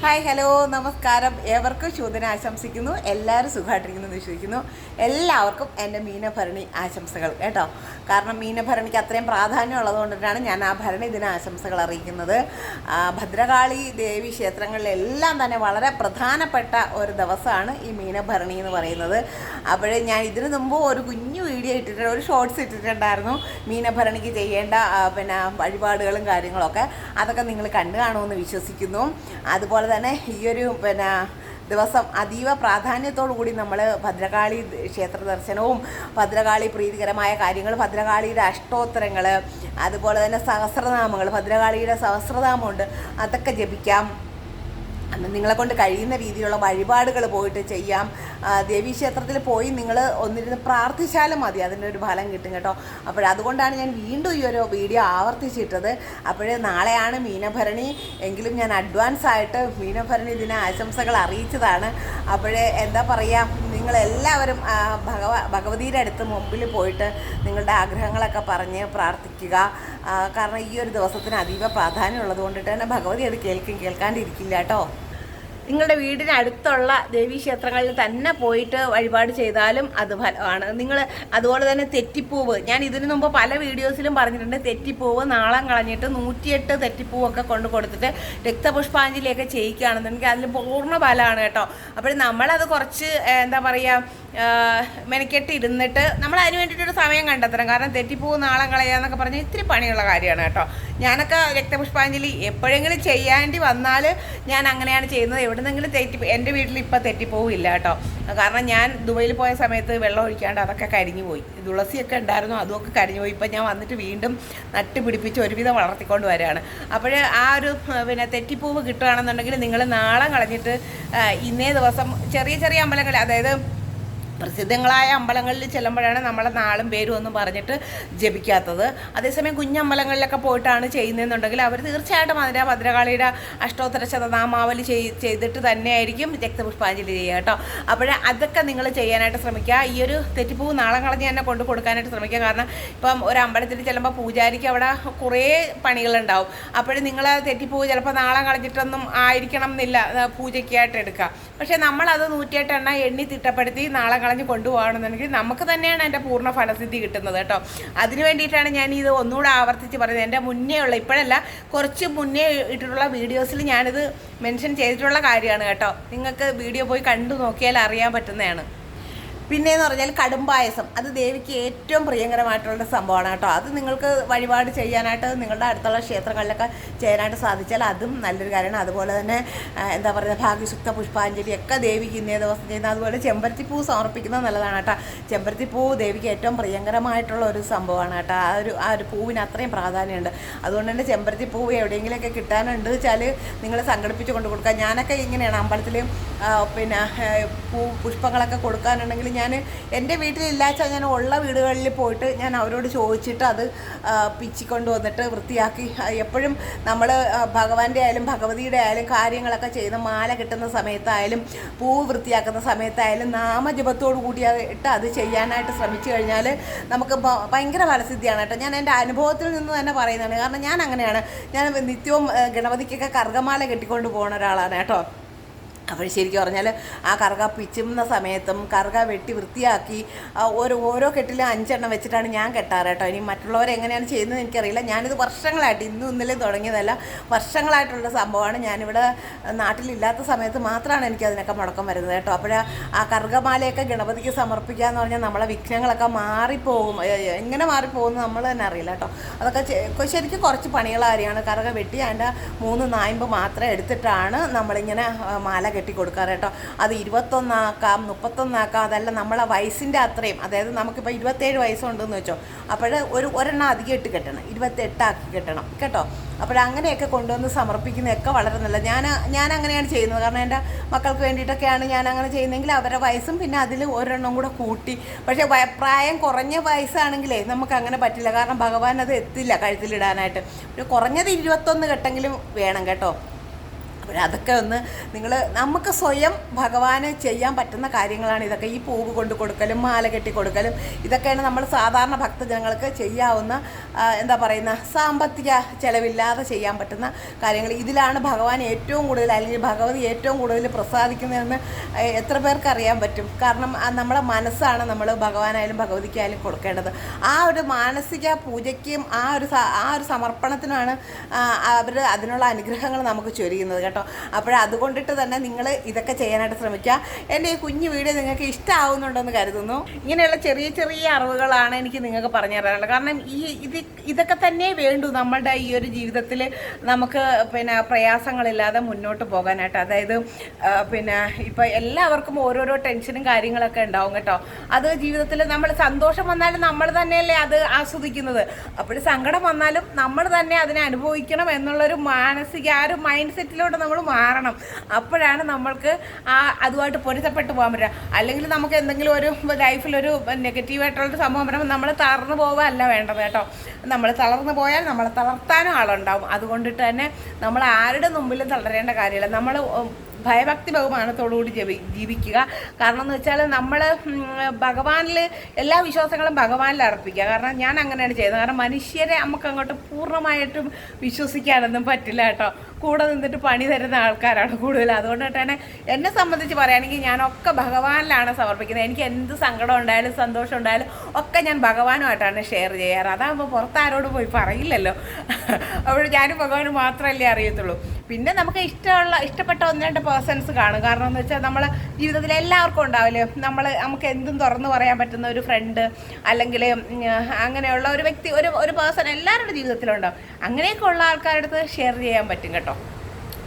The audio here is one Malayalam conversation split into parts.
ഹായ് ഹലോ നമസ്കാരം. ഏവർക്കും ശൂദന ആശംസിക്കുന്നു എല്ലാവരും സുഖമായിട്ടിരിക്കുന്നു എന്ന് വിശ്വസിക്കുന്നു. എല്ലാവർക്കും എന്റെ മീനഭരണി ആശംസകൾ കേട്ടോ. കാരണം മീനഭരണിക്ക് അത്രയും പ്രാധാന്യം ഉള്ളതുകൊണ്ടിട്ടാണ് ഞാൻ ആ ഭരണി ദിന ആശംസകൾ അറിയിക്കുന്നത്. ഭദ്രകാളി ദേവി ക്ഷേത്രങ്ങളിലെല്ലാം തന്നെ വളരെ പ്രധാനപ്പെട്ട ഒരു ദിവസമാണ് ഈ മീനഭരണി എന്ന് പറയുന്നത്. അപ്പോഴേ ഞാൻ ഇതിനു മുമ്പ് ഒരു കുഞ്ഞു വീഡിയോ ഇട്ടിട്ട് ഒരു ഷോർട്സ് ഇട്ടിട്ടുണ്ടായിരുന്നു. മീനഭരണിക്ക് ചെയ്യേണ്ട പിന്നെ വഴിപാടുകളും കാര്യങ്ങളൊക്കെ. അതൊക്കെ നിങ്ങൾ കണ്ടു കാണുമെന്ന് വിശ്വസിക്കുന്നു. അതുപോലെ തന്നെ ഈ ഒരു പിന്നെ ദിവസം അതീവ കൂടി നമ്മൾ ഭദ്രകാളി ക്ഷേത്ര ദർശനവും ഭദ്രകാളി പ്രീതികരമായ കാര്യങ്ങൾ ഭദ്രകാളിയുടെ അഷ്ടോത്തരങ്ങൾ അതുപോലെ തന്നെ സഹസ്രനാമങ്ങൾ ഭദ്രകാളിയുടെ സഹസ്രനാമമുണ്ട് അതൊക്കെ ജപിക്കാം. നിങ്ങളെ കൊണ്ട് കഴിയുന്ന രീതിയിലുള്ള വഴിപാടുകൾ പോയിട്ട് ചെയ്യാം. ദേവീ ക്ഷേത്രത്തിൽ പോയി നിങ്ങൾ ഒന്നിരുന്ന് പ്രാർത്ഥിച്ചാലും മതി. അതിന്റെ ഒരു ഫലം കിട്ടും കേട്ടോ. അപ്പോൾ അതുകൊണ്ടാണ് ഞാൻ വീണ്ടും ഈ ഒരു വീഡിയോ ആവർത്തിച്ചിട്ടത്. അപ്പോൾ നാളെയാണ് മീനഭരണി. എങ്കിലും ഞാൻ അഡ്വാൻസ് ആയിട്ട് മീനഭരണി ദിന ആശംസകൾ അറിയിച്ചതാണ്. അപ്പോൾ എന്താ പറയുക നിങ്ങളെല്ലാവരും ഭഗവ ഭഗവതിയുടെ അടുത്ത് മുമ്പിൽ പോയിട്ട് നിങ്ങളുടെ ആഗ്രഹങ്ങളൊക്കെ പറഞ്ഞ് പ്രാർത്ഥിക്കുക. കാരണം ഈ ഒരു ദിവസത്തിന് അതീവ പ്രാധാന്യം ഉള്ളത് കൊണ്ടിട്ട് തന്നെ ഭഗവതി അത് കേൾക്കും കേൾക്കാണ്ടിരിക്കില്ല കേട്ടോ. നിങ്ങളുടെ വീടിനടുത്തുള്ള ദേവീക്ഷേത്രങ്ങളിൽ തന്നെ പോയിട്ട് വഴിപാട് ചെയ്താലും അത് ഫലമാണ് നിങ്ങൾ അതുപോലെ തന്നെ തെറ്റിപ്പൂവ്. ഞാൻ ഇതിനു മുമ്പ് പല വീഡിയോസിലും പറഞ്ഞിട്ടുണ്ട് തെറ്റിപ്പൂവ് നാളം കളഞ്ഞിട്ട് നൂറ്റിയെട്ട് തെറ്റിപ്പൂവൊക്കെ കൊണ്ട് കൊടുത്തിട്ട് രക്തപുഷ്പാഞ്ജലിയൊക്കെ ചെയ്യിക്കുകയാണെന്നുണ്ടെങ്കിൽ അതിൽ പൂർണ ഫലമാണ് കേട്ടോ. അപ്പോൾ നമ്മളത് കുറച്ച് എന്താ പറയുക മെനക്കെട്ട് ഇരുന്നിട്ട് നമ്മൾ അതിന് വേണ്ടിയിട്ടൊരു സമയം കണ്ടെത്തണം. കാരണം തെറ്റിപ്പൂവ് കളയുക കളയാന്നൊക്കെ പറഞ്ഞാൽ ഇത്തിരി പണിയുള്ള കാര്യമാണ് കേട്ടോ. ഞാനൊക്കെ രക്തപുഷ്പാഞ്ജലി എപ്പോഴെങ്കിലും ചെയ്യാണ്ടി വന്നാൽ ഞാൻ അങ്ങനെയാണ് ചെയ്യുന്നത്. എവിടുന്നെങ്കിലും തെറ്റി എന്റെ വീട്ടിൽ ഇപ്പോൾ തെറ്റിപ്പോവില്ല കേട്ടോ. കാരണം ഞാൻ ദുബൈയിൽ പോയ സമയത്ത് വെള്ളം ഒഴിക്കാണ്ട് അതൊക്കെ കരിഞ്ഞു പോയി തുളസിയൊക്കെ ഉണ്ടായിരുന്നു അതുമൊക്കെ കരിഞ്ഞു പോയി ഇപ്പം ഞാൻ വന്നിട്ട് വീണ്ടും നട്ട് പിടിപ്പിച്ച് ഒരുവിധം വളർത്തിക്കൊണ്ട് വരികയാണ്. അപ്പോൾ ആ ഒരു പിന്നെ തെറ്റിപ്പൂവ് കിട്ടുകയാണെന്നുണ്ടെങ്കിൽ നിങ്ങൾ നാളെ കളഞ്ഞിട്ട് ഇന്നേ ദിവസം ചെറിയ ചെറിയ അമ്പലങ്ങളിൽ അതായത് പ്രസിദ്ധങ്ങളായ അമ്പലങ്ങളിൽ ചെല്ലുമ്പോഴാണ് നമ്മളെ നാളും പേരും ഒന്നും പറഞ്ഞിട്ട് ജപിക്കാത്തത്. അതേസമയം കുഞ്ഞമ്പലങ്ങളിലൊക്കെ പോയിട്ടാണ് ചെയ്യുന്നതെന്നുണ്ടെങ്കിൽ അവർ തീർച്ചയായിട്ടും അതിന്റെ ഭദ്രകാളിയുടെ അഷ്ടോത്തര ശതനാമാവലി ചെയ്തിട്ട് തന്നെയായിരിക്കും രക്തപുഷ്പാഞ്ജലി ചെയ്യുക കേട്ടോ. അപ്പോൾ അതൊക്കെ നിങ്ങൾ ചെയ്യാനായിട്ട് ശ്രമിക്കുക. ഈ ഒരു തെറ്റിപ്പൂ നാളെ കളഞ്ഞ് തന്നെ കൊണ്ട് കൊടുക്കാനായിട്ട് ശ്രമിക്കുക. കാരണം ഇപ്പം ഒരു അമ്പലത്തിൽ ചെല്ലുമ്പോൾ പൂജാരിക്ക് അവിടെ കുറേ പണികളുണ്ടാവും. അപ്പോഴും നിങ്ങൾ തെറ്റിപ്പൂ ചിലപ്പോൾ നാളെ കളഞ്ഞിട്ടൊന്നും ആയിരിക്കണം എന്നില്ല. പൂജയ്ക്കായിട്ട് എടുക്കുക. പക്ഷേ നമ്മളത് നൂറ്റിയെട്ടെണ്ണ എണ്ണി തിട്ടപ്പെടുത്തി നാളെ കളഞ്ഞ് കൊണ്ടുപോകണമെന്നുണ്ടെങ്കിൽ നമുക്ക് തന്നെയാണ് എന്റെ പൂർണ ഫലസിദ്ധി കിട്ടുന്നത് കേട്ടോ. അതിന് വേണ്ടിയിട്ടാണ് ഞാൻ ഇത് ഒന്നുകൂടെ ആവർത്തിച്ച് പറയുന്നത്. എന്റെ മുന്നേ ഉള്ള ഇപ്പോഴല്ല കുറച്ച് മുന്നേ ഇട്ടിട്ടുള്ള വീഡിയോസിൽ ഞാനിത് മെൻഷൻ ചെയ്തിട്ടുള്ള കാര്യമാണ് കേട്ടോ. നിങ്ങൾക്ക് വീഡിയോ പോയി കണ്ടു നോക്കിയാൽ അറിയാൻ പറ്റുന്നതാണ്. പിന്നെയെന്ന് പറഞ്ഞാൽ കടും പായസം. അത് ദേവിക്ക് ഏറ്റവും പ്രിയങ്കരമായിട്ടുള്ള സംഭവമാണ് കേട്ടോ. അത് നിങ്ങൾക്ക് വഴിപാട് ചെയ്യാനായിട്ട് നിങ്ങളുടെ അടുത്തുള്ള ക്ഷേത്രങ്ങളിലൊക്കെ ചെയ്യാനായിട്ട് സാധിച്ചാൽ അതും നല്ലൊരു കാര്യമാണ്. അതുപോലെ തന്നെ എന്താ പറയുക ഭാഗ്യശുക്ത പുഷ്പാഞ്ജലി ഒക്കെ ദേവിക്ക് ഇന്നേ ദിവസം ചെയ്യുന്ന അതുപോലെ ചെമ്പരത്തിപ്പൂ സമർപ്പിക്കുന്നത് നല്ലതാണ് കേട്ടോ. ചെമ്പരത്തിപ്പൂ ദേവിക്ക് ഏറ്റവും പ്രിയങ്കരമായിട്ടുള്ള ഒരു സംഭവമാണ് കേട്ടോ. ആ ഒരു ആ ഒരു പൂവിന് അത്രയും പ്രാധാന്യമുണ്ട്. അതുകൊണ്ട് തന്നെ ചെമ്പരത്തിപ്പൂവ് എവിടെയെങ്കിലുമൊക്കെ കിട്ടാനുണ്ട് വെച്ചാൽ നിങ്ങൾ സംഘടിപ്പിച്ച് കൊണ്ട് കൊടുക്കുക. ഞാനൊക്കെ ഇങ്ങനെയാണ് അമ്പലത്തിൽ പിന്നെ പൂ പുഷ്പങ്ങളൊക്കെ കൊടുക്കാനുണ്ടെങ്കിൽ ഞാൻ എന്റെ വീട്ടിലില്ലാച്ചാൽ ഞാൻ ഉള്ള വീടുകളിൽ പോയിട്ട് ഞാൻ അവരോട് ചോദിച്ചിട്ട് അത് പിച്ചിക്കൊണ്ട് വന്നിട്ട് വൃത്തിയാക്കി. എപ്പോഴും നമ്മൾ ഭഗവാന്റെ ആയാലും ഭഗവതിയുടെ ആയാലും കാര്യങ്ങളൊക്കെ ചെയ്യുന്ന മാല കിട്ടുന്ന സമയത്തായാലും പൂ വൃത്തിയാക്കുന്ന സമയത്തായാലും നാമജപത്തോടു കൂടിയായിട്ട് അത് ചെയ്യാനായിട്ട് ശ്രമിച്ചു കഴിഞ്ഞാൽ നമുക്ക് ഭയങ്കര ഫലസിദ്ധിയാണ് കേട്ടോ. ഞാൻ എന്റെ അനുഭവത്തിൽ നിന്ന് തന്നെ പറയുന്നതാണ്. കാരണം ഞാൻ അങ്ങനെയാണ്. ഞാൻ നിത്യവും ഗണപതിക്കൊക്കെ കർഗമാല കെട്ടിക്കൊണ്ട് പോകുന്ന ഒരാളാണ് കേട്ടോ. അപ്പോൾ ശരിക്കും പറഞ്ഞാൽ ആ കറുക പിച്ചുന്ന സമയത്തും കറുക വെട്ടി വൃത്തിയാക്കി ഓരോ ഓരോ കെട്ടിലും അഞ്ചെണ്ണം വെച്ചിട്ടാണ് ഞാൻ കെട്ടാറ് കേട്ടോ. ഇനി മറ്റുള്ളവർ എങ്ങനെയാണ് ചെയ്യുന്നത് എനിക്കറിയില്ല. ഞാനിത് വർഷങ്ങളായിട്ട് ഇന്നും ഇന്നലെയും തുടങ്ങിയതല്ല വർഷങ്ങളായിട്ടുള്ള സംഭവമാണ്. ഞാനിവിടെ നാട്ടിലില്ലാത്ത സമയത്ത് മാത്രമാണ് എനിക്ക് അതിനൊക്കെ മുടക്കം വരുന്നത് കേട്ടോ. അപ്പോൾ ആ കറുകമാലയൊക്കെ ഗണപതിക്ക് സമർപ്പിക്കുക എന്ന് പറഞ്ഞാൽ നമ്മളെ വിഘ്നങ്ങളൊക്കെ മാറിപ്പോകും എങ്ങനെ മാറിപ്പോകുമെന്ന് നമ്മൾ തന്നെ അറിയില്ല കേട്ടോ. അതൊക്കെ ശരിക്കും കുറച്ച് പണികളാരെയാണ് കറുക വെട്ടി അതിന്റെ മൂന്ന് നായ്മ്പ് മാത്രം എടുത്തിട്ടാണ് നമ്മളിങ്ങനെ മാല കെട്ടി കൊടുക്കാറ് കേട്ടോ അത് ഇരുപത്തൊന്നാക്കാം മുപ്പത്തൊന്നാക്കാം അതല്ല നമ്മളെ വയസ്സിന്റെ അത്രയും. അതായത് നമുക്കിപ്പോൾ ഇരുപത്തേഴ് വയസ്സുണ്ടെന്ന് വെച്ചോ. അപ്പോൾ ഒരു ഒരെണ്ണം അധികം ഇട്ട് കെട്ടണം. ഇരുപത്തെട്ടാക്കി കെട്ടണം. കേട്ടോ? അപ്പോൾ അങ്ങനെയൊക്കെ കൊണ്ടുവന്ന് സമർപ്പിക്കുന്നതൊക്കെ വളരെ നല്ല ഞാൻ ഞാൻ അങ്ങനെയാണ് ചെയ്യുന്നത്. കാരണം എന്റെ മക്കൾക്ക് വേണ്ടിയിട്ടൊക്കെയാണ് ഞാൻ അങ്ങനെ ചെയ്യുന്നതെങ്കിൽ അവരുടെ വയസ്സും പിന്നെ അതിൽ ഒരെണ്ണം കൂടെ കൂട്ടി. പക്ഷേ പ്രായം കുറഞ്ഞ വയസ്സാണെങ്കിലേ നമുക്ക് അങ്ങനെ പറ്റില്ല. കാരണം ഭഗവാൻ അത് എത്തില്ല കഴുത്തിലിടാനായിട്ട്. ഒരു കുറഞ്ഞത് ഇരുപത്തൊന്ന് കെട്ടെങ്കിലും വേണം കേട്ടോ. അപ്പോൾ അതൊക്കെ ഒന്ന് നിങ്ങൾ നമുക്ക് സ്വയം ഭഗവാന് ചെയ്യാൻ പറ്റുന്ന കാര്യങ്ങളാണ് ഇതൊക്കെ. ഈ പൂവ് കൊണ്ട് കൊടുക്കലും മാല കെട്ടി കൊടുക്കലും ഇതൊക്കെയാണ് നമ്മൾ സാധാരണ ഭക്തജനങ്ങൾക്ക് ചെയ്യാവുന്ന എന്താ പറയുന്ന സാമ്പത്തിക ചെലവില്ലാതെ ചെയ്യാൻ പറ്റുന്ന കാര്യങ്ങൾ. ഇതിലാണ് ഭഗവാൻ ഏറ്റവും കൂടുതൽ അല്ലെങ്കിൽ ഭഗവതി ഏറ്റവും കൂടുതൽ പ്രസാദിക്കുന്നതെന്ന് എത്ര പേർക്ക് അറിയാൻ പറ്റും? കാരണം നമ്മുടെ മനസ്സാണ് നമ്മൾ ഭഗവാനായാലും ഭഗവതിക്കായാലും കൊടുക്കേണ്ടത്. ആ ഒരു മാനസിക പൂജയ്ക്കും ആ ഒരു ആ ഒരു സമർപ്പണത്തിനാണ് അവർ അതിനുള്ള അനുഗ്രഹങ്ങൾ നമുക്ക് ചൊരിയുന്നത് കേട്ടോ. അപ്പോൾ അതുകൊണ്ടിട്ട് തന്നെ നിങ്ങൾ ഇതൊക്കെ ചെയ്യാനായിട്ട് ശ്രമിക്കുക. എന്റെ ഈ കുഞ്ഞു വീഡിയോ നിങ്ങൾക്ക് ഇഷ്ടമാവുന്നുണ്ടെന്ന് കരുതുന്നു. ഇങ്ങനെയുള്ള ചെറിയ ചെറിയ അറിവുകളാണ് എനിക്ക് നിങ്ങൾക്ക് പറഞ്ഞു തരാനുള്ളത്. കാരണം ഈ ഇത് ഇതൊക്കെ തന്നെ വേണ്ടു നമ്മളുടെ ഈ ഒരു ജീവിതത്തിൽ നമുക്ക് പിന്നെ പ്രയാസങ്ങളില്ലാതെ മുന്നോട്ട് പോകാനായിട്ട്. അതായത് പിന്നെ ഇപ്പോൾ എല്ലാവർക്കും ഓരോരോ ടെൻഷനും കാര്യങ്ങളൊക്കെ ഉണ്ടാവും കേട്ടോ. അത് ജീവിതത്തിൽ നമ്മൾ സന്തോഷം വന്നാലും നമ്മൾ തന്നെയല്ലേ അത് ആസ്വദിക്കുന്നത്. അപ്പോൾ സങ്കടം വന്നാലും നമ്മൾ തന്നെ അതിനെ അനുഭവിക്കണം എന്നുള്ളൊരു മാനസിക ആ ഒരു മൈൻഡ് സെറ്റിലോട്ട് നമ്മൾ മാറണം. അപ്പോഴാണ് നമ്മൾക്ക് ആ അതുമായിട്ട് പൊരുത്തപ്പെട്ട് പോകാൻ പറ്റുക. അല്ലെങ്കിൽ നമുക്ക് എന്തെങ്കിലും ഒരു ലൈഫിലൊരു നെഗറ്റീവായിട്ടുള്ളൊരു സംഭവം വരുമ്പോൾ നമ്മൾ തളർന്നു പോവുകയല്ല വേണ്ടത് കേട്ടോ. നമ്മൾ തളർന്നു പോയാൽ നമ്മളെ തളർത്താനും ആളുണ്ടാവും. അതുകൊണ്ടിട്ട് തന്നെ നമ്മൾ ആരുടെ മുമ്പിലും തളരേണ്ട കാര്യമില്ല. നമ്മൾ ഭയഭക്തി ബഹുമാനത്തോടുകൂടി ജീവി ജീവിക്കുക. കാരണം എന്ന് വെച്ചാൽ നമ്മൾ ഭഗവാനിൽ എല്ലാ വിശ്വാസങ്ങളും ഭഗവാനിൽ അർപ്പിക്കുക. കാരണം ഞാൻ അങ്ങനെയാണ് ചെയ്യുന്നത്. കാരണം മനുഷ്യരെ നമുക്ക് അങ്ങോട്ട് പൂർണമായിട്ടും വിശ്വസിക്കാനൊന്നും പറ്റില്ല കേട്ടോ. കൂടെ നിന്നിട്ട് പണി തരുന്ന ആൾക്കാരാണ് കൂടുതൽ അതുകൊണ്ട് തന്നെ എന്നെ സംബന്ധിച്ച് പറയുകയാണെങ്കിൽ ഞാനൊക്കെ ഭഗവാനിലാണ് സമർപ്പിക്കുന്നത്. എനിക്ക് എന്ത് സങ്കടം ഉണ്ടായാലും സന്തോഷം ഉണ്ടായാലും ഒക്കെ ഞാൻ ഭഗവാനുമായിട്ടാണ് ഷെയർ ചെയ്യാറ്. അതാകുമ്പോൾ പുറത്താരോട് പോയി പറയില്ലല്ലോ. അപ്പോൾ ഞാനും ഭഗവാന് മാത്രമല്ലേ അറിയത്തുള്ളൂ. പിന്നെ നമുക്ക് ഇഷ്ടമുള്ള ഇഷ്ടപ്പെട്ട ഒന്ന് രണ്ട് പേഴ്സൺസ് കാണും. കാരണം എന്ന് വെച്ചാൽ നമ്മൾ ജീവിതത്തിൽ എല്ലാവർക്കും ഉണ്ടാവില്ലേ? നമ്മൾ നമുക്ക് എന്തും തുറന്നു പറയാൻ പറ്റുന്ന ഒരു ഫ്രണ്ട് അല്ലെങ്കിൽ അങ്ങനെയുള്ള ഒരു വ്യക്തി ഒരു ഒരു പേഴ്സൺ എല്ലാവരുടെ ജീവിതത്തിലുണ്ടാവും. അങ്ങനെയൊക്കെ ഉള്ള ആൾക്കാരുടെ അടുത്ത് ഷെയർ ചെയ്യാൻ പറ്റും കേട്ടോ.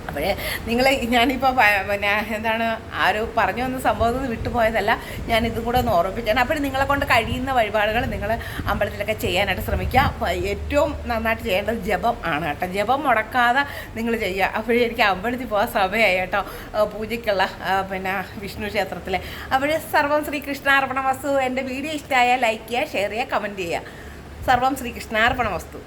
അപ്പോഴേ നിങ്ങൾ ഞാനിപ്പോൾ പിന്നെ എന്താണ് ആരോ പറഞ്ഞു വന്ന സംഭവം വിട്ടുപോയതല്ല ഞാൻ ഇതും കൂടെ ഒന്ന് ഓർമ്മിപ്പിച്ചാണ് അപ്പോൾ നിങ്ങളെ കൊണ്ട് കഴിയുന്ന വഴിപാടുകൾ നിങ്ങൾ അമ്പലത്തിലൊക്കെ ചെയ്യാനായിട്ട് ശ്രമിക്കുക. ഏറ്റവും നന്നായിട്ട് ചെയ്യേണ്ടത് ജപം ആണ് കേട്ടോ. ജപം മുടക്കാതെ നിങ്ങൾ ചെയ്യുക. അപ്പോഴേ എനിക്ക് അമ്പലത്തിൽ പോകാൻ സമയമായി കേട്ടോ. പൂജയ്ക്കുള്ള പിന്നെ വിഷ്ണു ക്ഷേത്രത്തിലെ. അപ്പോൾ സർവം ശ്രീകൃഷ്ണാർപ്പണ വസ്തു. എന്റെ വീഡിയോ ഇഷ്ടമായ ലൈക്ക് ചെയ്യുക ഷെയർ ചെയ്യുക കമന്റ് ചെയ്യുക. സർവം ശ്രീകൃഷ്ണാർപ്പണ വസ്തു.